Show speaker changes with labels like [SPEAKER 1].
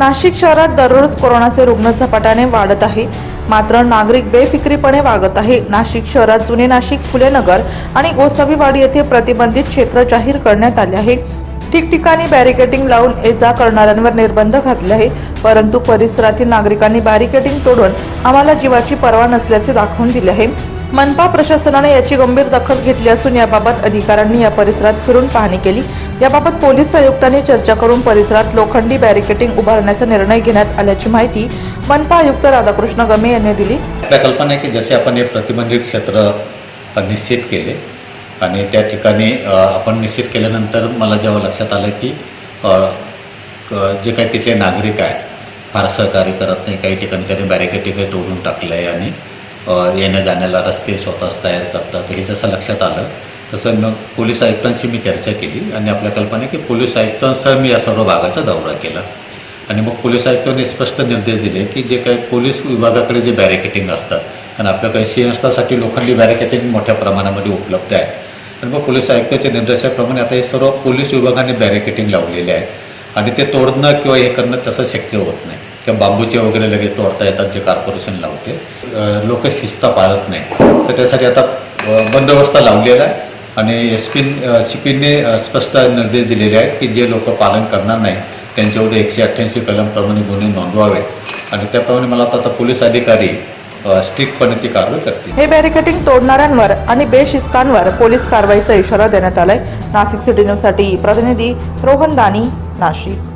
[SPEAKER 1] नाशिक शहरात दररोज कोरोनाचे रुग्ण झपाट्याने वाढत आहे. मात्र नागरिक बेफिक्रीपणे वागत आहे. नाशिक शहरात जुने नाशिक फुलेनगर आणि गोसावीवाडी येथे प्रतिबंधित क्षेत्र जाहीर करण्यात आले आहे. ठिकठिकाणी बॅरिकेटिंग लावून ये जा करणाऱ्यांवर निर्बंध घातले आहे. परंतु परिसरातील नागरिकांनी बॅरिकेटिंग तोडून आम्हाला जीवाची पर्वा नसल्याचे दाखवून दिले आहे. मनपा प्रशासनाने याची गंभीर दखल घेतली असून याबाबत अधिकाऱ्यांनी या परिसरात फिरून पाहणी केली. याबाबत पोलीस आयुक्तांनी चर्चा करून परिसरात लोखंडी बॅरिकेटिंग उभारण्याचा निर्णय घेण्यात आल्याची माहिती मनपा आयुक्त राधाकृष्ण गमे यांनी दिली.
[SPEAKER 2] आपल्या कल्पना आहे की जसे आपण हे प्रतिबंधित क्षेत्र निश्चित केले आणि त्या ठिकाणी आपण निश्चित केल्यानंतर मला जेव्हा लक्षात आलं की जे काही तिथले नागरिक आहे फार सहकार्य करत नाही काही ठिकाणी त्यांनी बॅरिकेटिंग तोडून टाकलं आहे आणि येण्या जाण्याला रस्ते स्वतःच तयार करतात हे जसं लक्षात आलं तसं मग पोलीस आयुक्तांशी मी चर्चा केली आणि आपल्या कल्पना की पोलीस आयुक्तांसह मी या सर्व भागाचा दौरा केला. आणि मग पोलीस आयुक्तांनी स्पष्ट निर्देश दिले की जे काही पोलीस विभागाकडे जे बॅरिकेटिंग असतात कारण आपल्या काही सिंहस्थासाठी लोखंडी बॅरिकेटिंग मोठ्या प्रमाणामध्ये उपलब्ध आहे. आणि मग पोलीस आयुक्ताच्या निर्देशाप्रमाणे आता हे सर्व पोलीस विभागाने बॅरिकेटिंग लावलेले आहे. आणि ते तोडणं किंवा हे करणं तसं शक्य होत नाही. किंवा बांबूचे वगैरे लगेच तोडता येतात जे कॉर्पोरेशन लावते. लोक शिस्त पाळत नाही. तर त्यासाठी आता बंदोबस्त लावलेला आहे. आणि एस पी सी पीने स्पष्ट निर्देश दिलेले आहेत की जे लोक पालन करणार नाही त्यांच्यावर एकशे अठ्ठ्याऐंशी कलमप्रमाणे गुन्हे नोंदवावेत. आणि त्याप्रमाणे मला आता आता पोलीस अधिकारी स्ट्रिक्टपणे ती कारवाई करतील.
[SPEAKER 1] हे बॅरिकेटिंग तोडणाऱ्यांवर आणि बेशिस्तांवर पोलीस कारवाईचा इशारा देण्यात आलाय. नाशिक सिटी न्यूजसाठी प्रतिनिधी रोहन दानी नाशिक.